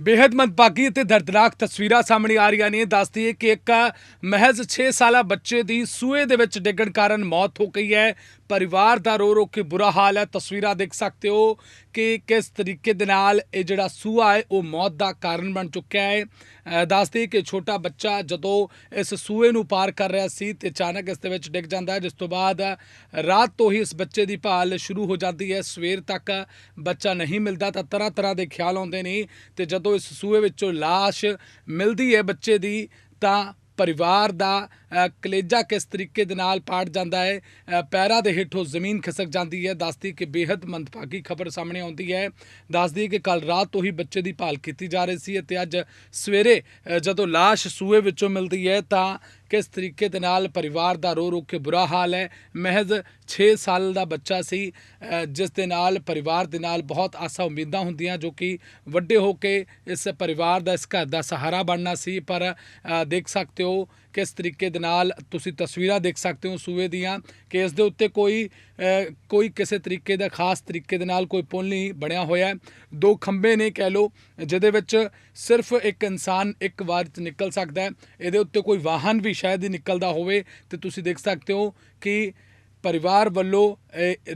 ਬੇहद ਮੰਦਭਾਗੀ ਅਤੇ ਦਰਦਨਾਕ ਤਸਵੀਰਾਂ ਸਾਹਮਣੇ ਆ ਰਹੀਆਂ ਨੇ। ਦੱਸਦੀ ਹੈ ਕਿ ਇੱਕ ਮਹਿਜ਼ 6 ਸਾਲਾ ਬੱਚੇ ਦੀ ਸੂਏ ਦੇ ਵਿੱਚ ਡਿੱਗਣ ਕਾਰਨ ਮੌਤ ਹੋ ਗਈ ਹੈ। ਪਰਿਵਾਰ ਦਾ ਰੋ ਰੋ ਕੇ ਬੁਰਾ ਹਾਲ ਹੈ। ਤਸਵੀਰਾਂ ਦੇਖ ਸਕਦੇ ਹੋ ਕਿ ਕਿਸ ਤਰੀਕੇ ਦੇ ਨਾਲ ਇਹ ਜਿਹੜਾ ਸੂਆ ਹੈ ਉਹ ਮੌਤ ਦਾ ਕਾਰਨ ਬਣ ਚੁੱਕਿਆ ਹੈ। ਅ, ਦੱਸਦੀ ਕਿ ਛੋਟਾ ਬੱਚਾ ਜਦੋਂ ਇਸ ਸੂਏ ਨੂੰ ਪਾਰ ਕਰ ਰਿਹਾ ਸੀ ਤੇ ਅਚਾਨਕ ਇਸ ਦੇ ਵਿੱਚ ਡਿੱਗ ਜਾਂਦਾ ਹੈ ਜਿਸ ਤੋਂ ਬਾਅਦ ਰਾਤ ਤੋਂ ਹੀ ਇਸ ਬੱਚੇ ਦੀ ਭਾਲ ਸ਼ੁਰੂ ਹੋ ਜਾਂਦੀ ਹੈ। ਸਵੇਰ ਤੱਕ ਬੱਚਾ ਨਹੀਂ ਮਿਲਦਾ ਤਾਂ ਤਰ੍ਹਾਂ ਤਰ੍ਹਾਂ ਦੇ ਖਿਆਲ ਆਉਂਦੇ ਨੇ ਤੇ ਜਦੋਂ ਇਸ ਸੂਏ ਵਿੱਚੋਂ ਲਾਸ਼ ਮਿਲਦੀ ਹੈ ਬੱਚੇ ਦੀ ਤਾਂ ਪਰਿਵਾਰ ਦਾ ਕਲੇਜਾ ਕਿਸ ਤਰੀਕੇ ਦੇ ਨਾਲ ਪਾੜ ਜਾਂਦਾ ਹੈ? ਅ, ਪੈਰਾਂ ਦੇ ਹੇਠੋਂ ਜ਼ਮੀਨ ਖਿਸਕ ਜਾਂਦੀ ਹੈ। ਦੱਸਦੀ ਕਿ ਬੇहद ਮੰਦਭਾਗੀ ਖਬਰ ਸਾਹਮਣੇ ਆਉਂਦੀ ਹੈ। ਦੱਸਦੀ ਕਿ ਕੱਲ ਰਾਤ ਤੋਂ ਹੀ ਬੱਚੇ ਦੀ ਭਾਲ ਕੀਤੀ ਜਾ ਰਹੀ ਸੀ ਅਤੇ ਅੱਜ ਸਵੇਰੇ ਜਦੋਂ ਲਾਸ਼ ਸੂਏ ਵਿੱਚੋਂ ਮਿਲਦੀ ਹੈ ਤਾਂ ਕਿਸ ਤਰੀਕੇ ਦੇ ਨਾਲ ਪਰਿਵਾਰ ਦਾ ਰੋ ਰੋ ਕੇ ਬੁਰਾ ਹਾਲ ਹੈ? ਮਹਿਜ਼ 6 ਸਾਲ ਦਾ ਬੱਚਾ ਸੀ ਜਿਸ ਦੇ ਨਾਲ ਪਰਿਵਾਰ ਦੇ ਨਾਲ ਬਹੁਤ ਆਸਾ ਉਮੀਦਾਂ ਹੁੰਦੀਆਂ ਜੋ ਕਿ ਵੱਡੇ ਹੋ ਕੇ ਇਸ ਪਰਿਵਾਰ ਦਾ, ਇਸ ਘਰ ਦਾ ਸਹਾਰਾ ਬਣਨਾ ਸੀ। ਪਰ ਦੇਖ ਸਕਦੇ ਹੋ ਕਿਸ ਤਰੀਕੇ ਦੇ ਨਾਲ ਤੁਸੀਂ ਤਸਵੀਰਾਂ ਦੇਖ ਸਕਦੇ ਹੋ ਸੂਏ ਦੀਆਂ ਕਿ ਇਸ ਦੇ ਉੱਤੇ ਕੋਈ ਕੋਈ ਕਿਸੇ ਤਰੀਕੇ ਦਾ ਖਾਸ ਤਰੀਕੇ ਦੇ ਨਾਲ ਕੋਈ ਪੁਲ ਨਹੀਂ ਬਣਿਆ ਹੋਇਆ ਹੈ। ਦੋ ਖੰਭੇ ਨੇ ਕਹਿ ਲਓ, ਜਿਹਦੇ ਵਿੱਚ ਸਿਰਫ ਇੱਕ ਇਨਸਾਨ ਇੱਕ ਵਾਰ ਚ ਨਿਕਲ ਸਕਦਾ ਹੈ ਇਹਦੇ ਉੱਤੇ ਕੋਈ ਵਾਹਨ ਵੀ ਸ਼ਾਇਦ ਹੀ ਨਿਕਲਦਾ ਹੋਵੇ ਤੇ ਤੁਸੀਂ ਦੇਖ ਸਕਦੇ ਹੋ ਕਿ ਪਰਿਵਾਰ ਵੱਲੋਂ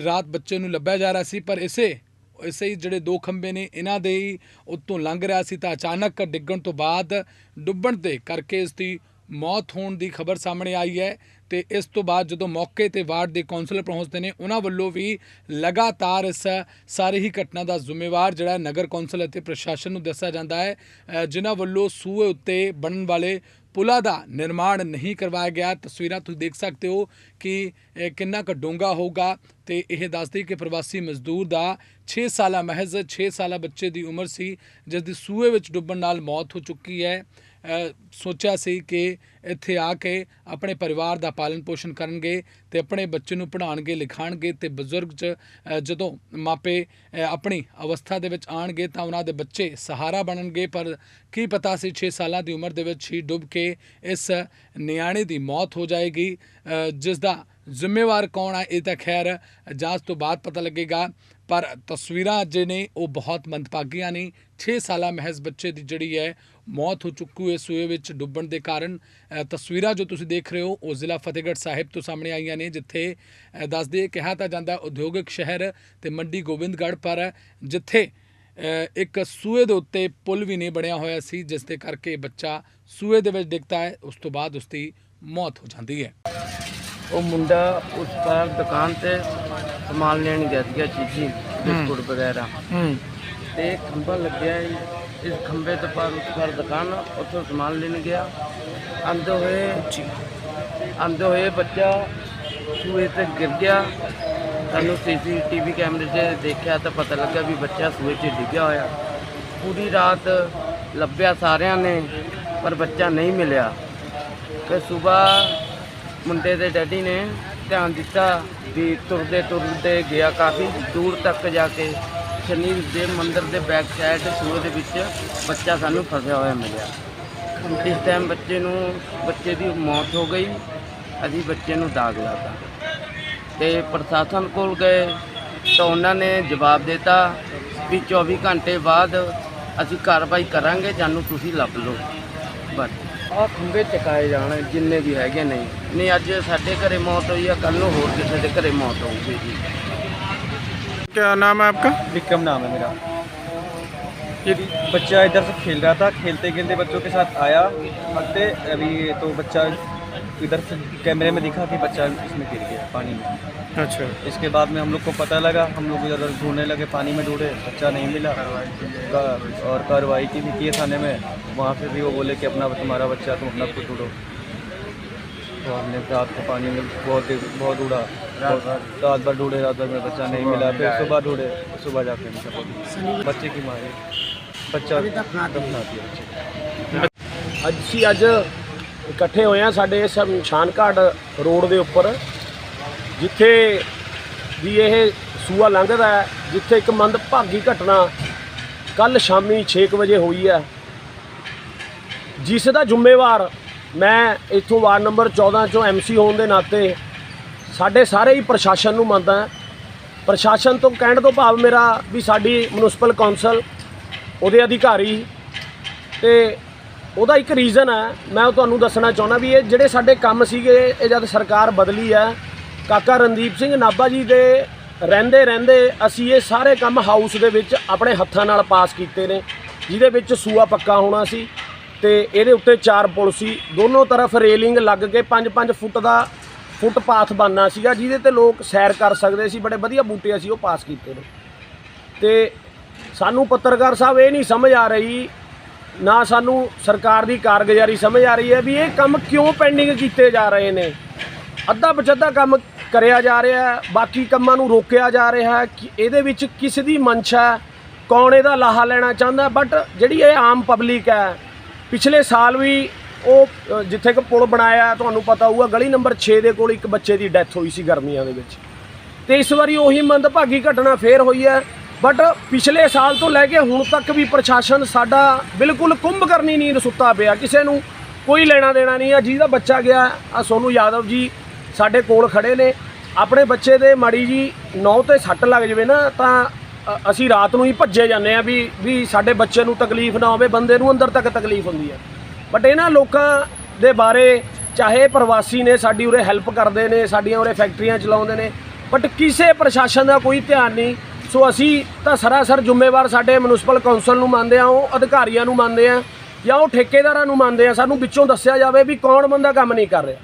ਰਾਤ ਬੱਚੇ ਨੂੰ ਲੱਭਿਆ ਜਾ ਰਿਹਾ ਸੀ, ਪਰ ਇਸੇ ਇਸੇ ਹੀ ਜਿਹੜੇ ਦੋ ਖੰਭੇ ਨੇ, ਇਹਨਾਂ ਦੇ ਹੀ ਉੱਤੋਂ ਲੰਘ ਰਿਹਾ ਸੀ ਤਾਂ ਅਚਾਨਕ ਡਿੱਗਣ ਤੋਂ ਬਾਅਦ ਡੁੱਬਣ ਦੇ ਕਰਕੇ ਇਸ ਦੀ ਮੌਤ ਹੋਣ ਦੀ ਖਬਰ ਸਾਹਮਣੇ ਆਈ ਹੈ ਤੇ ਇਸ ਤੋਂ ਬਾਅਦ ਜਦੋਂ ਮੌਕੇ ਤੇ ਵਾਰਡ ਦੇ ਕਾਉਂਸਲਰ ਪਹੁੰਚਦੇ ਨੇ, ਉਹਨਾਂ ਵੱਲੋਂ ਵੀ ਲਗਾਤਾਰ ਇਸ ਸਾਰੀ ਹੀ ਘਟਨਾ ਦਾ ਜ਼ਿੰਮੇਵਾਰ ਜਿਹੜਾ ਨਗਰ ਕੌਂਸਲ ਅਤੇ ਪ੍ਰਸ਼ਾਸਨ ਨੂੰ ਦੱਸਿਆ ਜਾਂਦਾ ਹੈ ਜਿਨ੍ਹਾਂ ਵੱਲੋਂ ਸੂਏ ਉੱਤੇ ਬਣਨ ਵਾਲੇ ਪੁਲਾਂ ਦਾ ਨਿਰਮਾਣ ਨਹੀਂ ਕਰਵਾਇਆ ਗਿਆ। ਤਸਵੀਰਾਂ ਤੁਸੀਂ ਦੇਖ ਸਕਦੇ ਹੋ ਕਿ ਕਿੰਨਾ ਕੁ ਡੂੰਘਾ ਹੋਊਗਾ ਤੇ ਇਹ ਦੱਸਦੀ ਕਿ ਪ੍ਰਵਾਸੀ ਮਜ਼ਦੂਰ ਦਾ 6 ਸਾਲਾ ਮਹਿਜ਼ 6 ਸਾਲਾ ਬੱਚੇ ਦੀ ਉਮਰ ਸੀ, ਜਿਸ ਦੀ ਸੂਏ ਵਿੱਚ ਡੁੱਬਣ ਨਾਲ ਮੌਤ ਹੋ ਚੁੱਕੀ ਹੈ। ਸੋਚਿਆ ਸੀ ਕਿ ਇੱਥੇ ਆ ਕੇ ਆਪਣੇ ਪਰਿਵਾਰ ਦਾ ਪਾਲਣ ਪੋਸ਼ਣ ਕਰਨਗੇ ਅਤੇ ਆਪਣੇ ਬੱਚੇ ਨੂੰ ਪੜ੍ਹਾਉਣਗੇ ਲਿਖਾਉਣਗੇ ਅਤੇ ਬਜ਼ੁਰਗ ਚ ਜਦੋਂ ਮਾਪੇ ਆਪਣੀ ਅਵਸਥਾ ਦੇ ਵਿੱਚ ਆਉਣਗੇ ਤਾਂ ਉਹਨਾਂ ਦੇ ਬੱਚੇ ਸਹਾਰਾ ਬਣਨਗੇ। ਪਰ ਕੀ ਪਤਾ ਸੀ 6 ਸਾਲਾਂ ਦੀ ਉਮਰ ਦੇ ਵਿੱਚ ਹੀ ਡੁੱਬ ਕੇ ਇਸ ਨਿਆਣੇ ਦੀ ਮੌਤ ਹੋ ਜਾਏਗੀ। ਅ, ਜਿਸ ਦਾ ਜ਼ਿੰਮੇਵਾਰ ਕੌਣ ਹੈ ਇਹ ਤਾਂ ਖੈਰ ਜਾਂਚ ਤੋਂ ਬਾਅਦ ਪਤਾ ਲੱਗੇਗਾ। ਪਰ ਤਸਵੀਰਾਂ ਜੇ ਨੇ, ਉਹ ਬਹੁਤ ਮੰਦਭਾਗੀਆਂ ਨੇ। 6 ਸਾਲਾ ਮਹਿਜ਼ ਬੱਚੇ ਦੀ ਜਿਹੜੀ ਹੈ, ਮੌਤ ਹੋ ਚੁੱਕੀ ਹੈ, ਸੂਏ ਵਿੱਚ ਡੁੱਬਣ ਦੇ ਕਾਰਨ। ਤਸਵੀਰਾਂ ਜੋ ਤੁਸੀਂ ਦੇਖ ਰਹੇ ਹੋ, ਉਹ ਜ਼ਿਲ੍ਹਾ ਫਤਿਹਗੜ੍ਹ ਸਾਹਿਬ ਤੋਂ ਸਾਹਮਣੇ ਆਈਆਂ ਨੇ, ਜਿੱਥੇ ਦੱਸਦੇ ਕਿਹਾ ਤਾਂ ਜਾਂਦਾ, ਉਦਯੋਗਿਕ ਸ਼ਹਿਰ ਤੇ ਮੰਡੀ ਗੋਬਿੰਦਗੜ੍ਹ ਪਰ, ਜਿੱਥੇ ਇੱਕ ਸੂਏ ਦੇ ਉੱਤੇ ਪੁਲ ਵੀ ਨਹੀਂ ਬਣਿਆ ਹੋਇਆ ਸੀ, ਜਿਸ ਦੇ ਕਰਕੇ ਬੱਚਾ ਸੂਏ ਦੇ ਵਿੱਚ ਡਿੱਗਦਾ ਹੈ, ਉਸ ਤੋਂ ਬਾਅਦ ਉਸ ਦੀ ਮੌਤ ਹੋ ਜਾਂਦੀ ਹੈ। ਉਹ ਮੁੰਡਾ ਉਸ ਪਾਰ ਦੁਕਾਨ ਤੇ ਸਮਾਨ ਲੈਣ ਗਿਆ ਸੀਗਾ ਚੀਜ਼ੀ ਬਿਸਕੁਟ ਵਗੈਰਾ। ਤੇ ਇੱਕ ਖੰਭਾ ਲੱਗਿਆ ਹੈ ਇਸ ਖੰਭੇ ਤੋਂ ਪਾਰ ਉਸ ਪਾਰ ਦੁਕਾਨ ਉੱਥੋਂ ਸਮਾਨ ਲੈਣ ਗਿਆ। ਆਂਦੇ ਹੋਏ ਆਂਦੇ ਹੋਏ ਬੱਚਾ ਸੂਏ ਤੇ ਗਿਰ ਗਿਆ। ਸਾਨੂੰ ਸੀਸੀਟੀਵੀ ਕੈਮਰੇ 'ਚ ਦੇਖਿਆ ਤਾਂ ਪਤਾ ਲੱਗਾ ਵੀ ਬੱਚਾ ਸੂਏ 'ਚ ਡਿੱਗਿਆ ਹੋਇਆ। ਪੂਰੀ ਰਾਤ ਲੱਭਿਆ ਸਾਰਿਆਂ ਨੇ ਪਰ ਬੱਚਾ ਨਹੀਂ ਮਿਲਿਆ। ਤੇ ਸਵੇਰ ਮੁੰਡੇ ਦੇ ਡੈਡੀ ਨੇ ਧਿਆਨ ਦਿੱਤਾ ਵੀ ਤੁਰਦੇ ਤੁਰਦੇ ਗਿਆ ਕਾਫੀ ਦੂਰ ਤੱਕ ਜਾ ਕੇ ਸ਼ਨੀ ਦੇ ਮੰਦਿਰ ਦੇ ਬੈਕ ਸਾਈਡ ਸੂਏ ਦੇ ਵਿੱਚ ਬੱਚਾ ਸਾਨੂੰ ਫਸਿਆ ਹੋਇਆ ਮਿਲਿਆ। ਇਸ ਟਾਈਮ ਬੱਚੇ ਨੂੰ, ਬੱਚੇ ਦੀ ਮੌਤ ਹੋ ਗਈ। ਅਸੀਂ ਬੱਚੇ ਨੂੰ ਦਾਗ ਲਾਤਾ। ਤੇ ਪ੍ਰਸ਼ਾਸਨ ਕੋਲ ਗਏ ਤਾਂ ਉਹਨਾਂ ਨੇ ਜਵਾਬ ਦਿੱਤਾ ਵੀ 24 ਘੰਟੇ ਬਾਅਦ ਅਸੀਂ ਕਾਰਵਾਈ ਕਰਾਂਗੇ, ਜਾਨੂੰ ਤੁਸੀਂ ਲੱਭ ਲਓ। ਬਸ। ਆਹ ਖੰਭੇ ਚਕਾਏ ਜਾਣ ਜਿੰਨੇ ਵੀ ਹੈਗੇ ਨੇ ਨਹੀਂ ਅੱਜ ਸਾਡੇ ਘਰੇ ਮੌਤ ਹੋਈ ਆ ਕੱਲ ਨੂੰ ਹੋਰ ਕਿਸੇ ਦੇ ਘਰੇ ਮੌਤ ਹੋਊਗੀ ਜੀ क्या नाम है आपका विक्रम नाम है मेरा ये बच्चा इधर से खेल रहा था खेलते खेलते बच्चों के साथ आया भागते अभी तो बच्चा इधर से कैमरे में दिखा कि बच्चा इसमें गिर गया पानी में। अच्छा। इसके बाद में हम लोग को पता लगा हम लोग इधर ढूँढने लगे पानी में ढूंढे बच्चा नहीं मिला। का- और कार्रवाई की भी किए थाने में। वहाँ पे भी वो बोले कि अपना तुम्हारा बच्चा तुम अपना खुद ढूंढो तो हमने रात को पानी में बहुत बहुत ढूंढा रात भर ढूंढे रात भर में बच्चा नहीं मिला फिर सुबह ढूंढे सुबह जाके बच्चे की मारे। बच्चा दफना दिया। ਇਕੱਠੇ ਹੋਏ ਆ ਸਾਡੇ ਸ਼ਮਸ਼ਾਨ ਘਾਟ ਰੋਡ ਦੇ ਉੱਪਰ, ਜਿੱਥੇ ਵੀ ਇਹ ਸੂਆ ਲੰਘਦਾ ਹੈ, ਜਿੱਥੇ ਇੱਕ ਮੰਦਭਾਗੀ ਘਟਨਾ ਕੱਲ ਸ਼ਾਮੀ 6 ਕੁ ਵਜੇ ਹੋਈ ਹੈ। ਜਿਸ ਦਾ ਜ਼ਿੰਮੇਵਾਰ ਮੈਂ ਇੱਥੋਂ ਵਾਰਡ ਨੰਬਰ 14 ਚੋਂ ਐਮਸੀ ਹੋਣ ਦੇ ਨਾਤੇ ਸਾਡੇ ਸਾਰੇ ਹੀ ਪ੍ਰਸ਼ਾਸਨ ਨੂੰ ਮੰਨਦਾ ਪ੍ਰਸ਼ਾਸਨ ਤੋਂ ਕਹਿਣ ਤੋਂ ਭਾਵ ਮੇਰਾ ਵੀ ਸਾਡੀ ਮਿਊਨਿਸਪਲ ਕੌਂਸਲ, ਉਹਦੇ ਅਧਿਕਾਰੀ ਤੇ ਉਹਦਾ ਇੱਕ ਰੀਜ਼ਨ ਹੈ, ਮੈਂ ਉਹ ਤੁਹਾਨੂੰ ਦੱਸਣਾ ਚਾਹੁੰਦਾ ਵੀ ਇਹ ਜਿਹੜੇ ਸਾਡੇ ਕੰਮ ਸੀਗੇ, ਇਹ ਜਦ ਸਰਕਾਰ ਬਦਲੀ ਹੈ, ਕਾਕਾ ਰਣਦੀਪ ਸਿੰਘ ਨਾਭਾ ਜੀ ਦੇ ਰਹਿੰਦੇ ਰਹਿੰਦੇ ਅਸੀਂ ਇਹ ਸਾਰੇ ਕੰਮ ਹਾਊਸ ਦੇ ਵਿੱਚ ਆਪਣੇ ਹੱਥਾਂ ਨਾਲ ਪਾਸ ਕੀਤੇ ਨੇ, ਜਿਹਦੇ ਵਿੱਚ ਸੂਆ ਪੱਕਾ ਹੋਣਾ ਸੀ ਤੇ ਇਹਦੇ ਉੱਤੇ ਚਾਰ ਪੁਲ ਸੀ। ਦੋਨੋਂ ਤਰਫ ਰੇਲਿੰਗ ਲੱਗ ਕੇ 5-5 ਫੁੱਟ ਦਾ ਫੁੱਟਪਾਥ ਬਣਨਾ ਸੀਗਾ, ਜਿਹਦੇ ਤੇ ਲੋਕ ਸੈਰ ਕਰ ਸਕਦੇ ਸੀ, ਬੜੇ ਵਧੀਆ ਬੂਟੇ ਅਸੀਂ ਉਹ ਪਾਸ ਕੀਤੇ ਨੇ। ਤੇ ਸਾਨੂੰ ਪੱਤਰਕਾਰ ਸਾਹਿਬ ਇਹ ਨਹੀਂ ਸਮਝ ਆ ਰਹੀ ਨਾ ਸਾਨੂੰ ਸਰਕਾਰ ਦੀ ਕਾਰਗੁਜ਼ਾਰੀ ਸਮਝ ਆ ਰਹੀ ਹੈ ਵੀ ਇਹ ਕੰਮ ਕਿਉਂ ਪੈਂਡਿੰਗ ਕੀਤੇ ਜਾ ਰਹੇ ਨੇ। ਅੱਧਾ ਪਚੱਧਾ ਕੰਮ ਕਰਿਆ ਜਾ ਰਿਹਾ ਹੈ, ਬਾਕੀ ਕੰਮਾਂ ਨੂੰ ਰੋਕਿਆ ਜਾ ਰਿਹਾ ਹੈ ਕਿ ਇਹਦੇ ਵਿੱਚ ਕਿਸ ਦੀ ਮਨਸ਼ਾ ਕੌਣ ਇਹਦਾ ਲਾਹਾ ਲੈਣਾ ਚਾਹੁੰਦਾ ਬਟ ਜਿਹੜੀ ਇਹ ਆਮ ਪਬਲਿਕ ਹੈ, ਪਿਛਲੇ ਸਾਲ ਵੀ ਉਹ ਜਿੱਥੇ ਕਿ ਪੁਲ ਬਣਾਇਆ, ਤੁਹਾਨੂੰ ਪਤਾ ਹੋਊਗਾ, ਗਲੀ ਨੰਬਰ 6 ਦੇ ਕੋਲ ਇੱਕ ਬੱਚੇ ਦੀ ਡੈਥ ਹੋਈ ਸੀ ਗਰਮੀਆਂ ਦੇ ਵਿੱਚ। ਤੇ ਇਸ ਵਾਰੀ ਉਹੀ ਮੰਦਭਾਗੀ ਘਟਨਾ ਫੇਰ ਹੋਈ ਹੈ ਬਟ ਪਿਛਲੇ ਸਾਲ ਤੋਂ ਲੈ ਕੇ ਹੁਣ ਤੱਕ ਵੀ ਪ੍ਰਸ਼ਾਸਨ ਸਾਡਾ ਬਿਲਕੁਲ ਕੁੰਭ ਕਰਨੀ ਨਹੀਂ ਸੁੱਤਾ ਪਿਆ। ਕਿਸੇ ਨੂੰ ਕੋਈ ਲੈਣਾ ਦੇਣਾ ਨਹੀਂ ਆ। ਜਿਹਦਾ ਬੱਚਾ ਗਿਆ, ਆ ਸੋਨੂ ਯਾਦਵ ਜੀ ਸਾਡੇ ਕੋਲ ਖੜੇ ਨੇ। ਆਪਣੇ ਬੱਚੇ ਦੇ ਮਾੜੀ ਜੀ ਨੌ ਤੇ ਸੱਟ ਲੱਗ ਜਵੇ ਨਾ, ਤਾਂ ਅਸੀਂ ਰਾਤ ਨੂੰ ਹੀ ਭੱਜੇ ਜਾਂਦੇ ਆ ਵੀ ਵੀ ਸਾਡੇ ਬੱਚੇ ਨੂੰ ਤਕਲੀਫ ਨਾ ਹੋਵੇ, ਬੰਦੇ ਨੂੰ ਅੰਦਰ ਤੱਕ ਤਕਲੀਫ ਹੁੰਦੀ ਹੈ। ਬਟ ਇਹਨਾਂ ਲੋਕਾਂ ਦੇ ਬਾਰੇ ਚਾਹੇ ਪ੍ਰਵਾਸੀ ਨੇ ਸਾਡੀ ਉਰੇ ਹੈਲਪ ਕਰਦੇ ਨੇ, ਸਾਡੀਆਂ ਉਰੇ ਫੈਕਟਰੀਆਂ ਚਲਾਉਂਦੇ ਨੇ, ਬਟ ਕਿਸੇ ਪ੍ਰਸ਼ਾਸਨ ਦਾ ਕੋਈ ਧਿਆਨ ਨਹੀਂ। ਸੋ ਅਸੀਂ ਤਾਂ ਸਰਾਸਰ ਜ਼ਿੰਮੇਵਾਰ ਸਾਡੇ ਮਿਊਨਿਸਪਲ ਕਾਉਂਸਲ ਨੂੰ ਮੰਨਦੇ ਆ ਉਹ ਅਧਿਕਾਰੀਆਂ ਨੂੰ ਮੰਨਦੇ ਆ ਜਾਂ ਉਹ ਠੇਕੇਦਾਰਾਂ ਨੂੰ ਮੰਨਦੇ ਆ ਸਾਨੂੰ ਵਿੱਚੋਂ ਦੱਸਿਆ ਜਾਵੇ ਵੀ ਕੌਣ ਬੰਦਾ ਕੰਮ ਨਹੀਂ ਕਰ ਰਿਹਾ।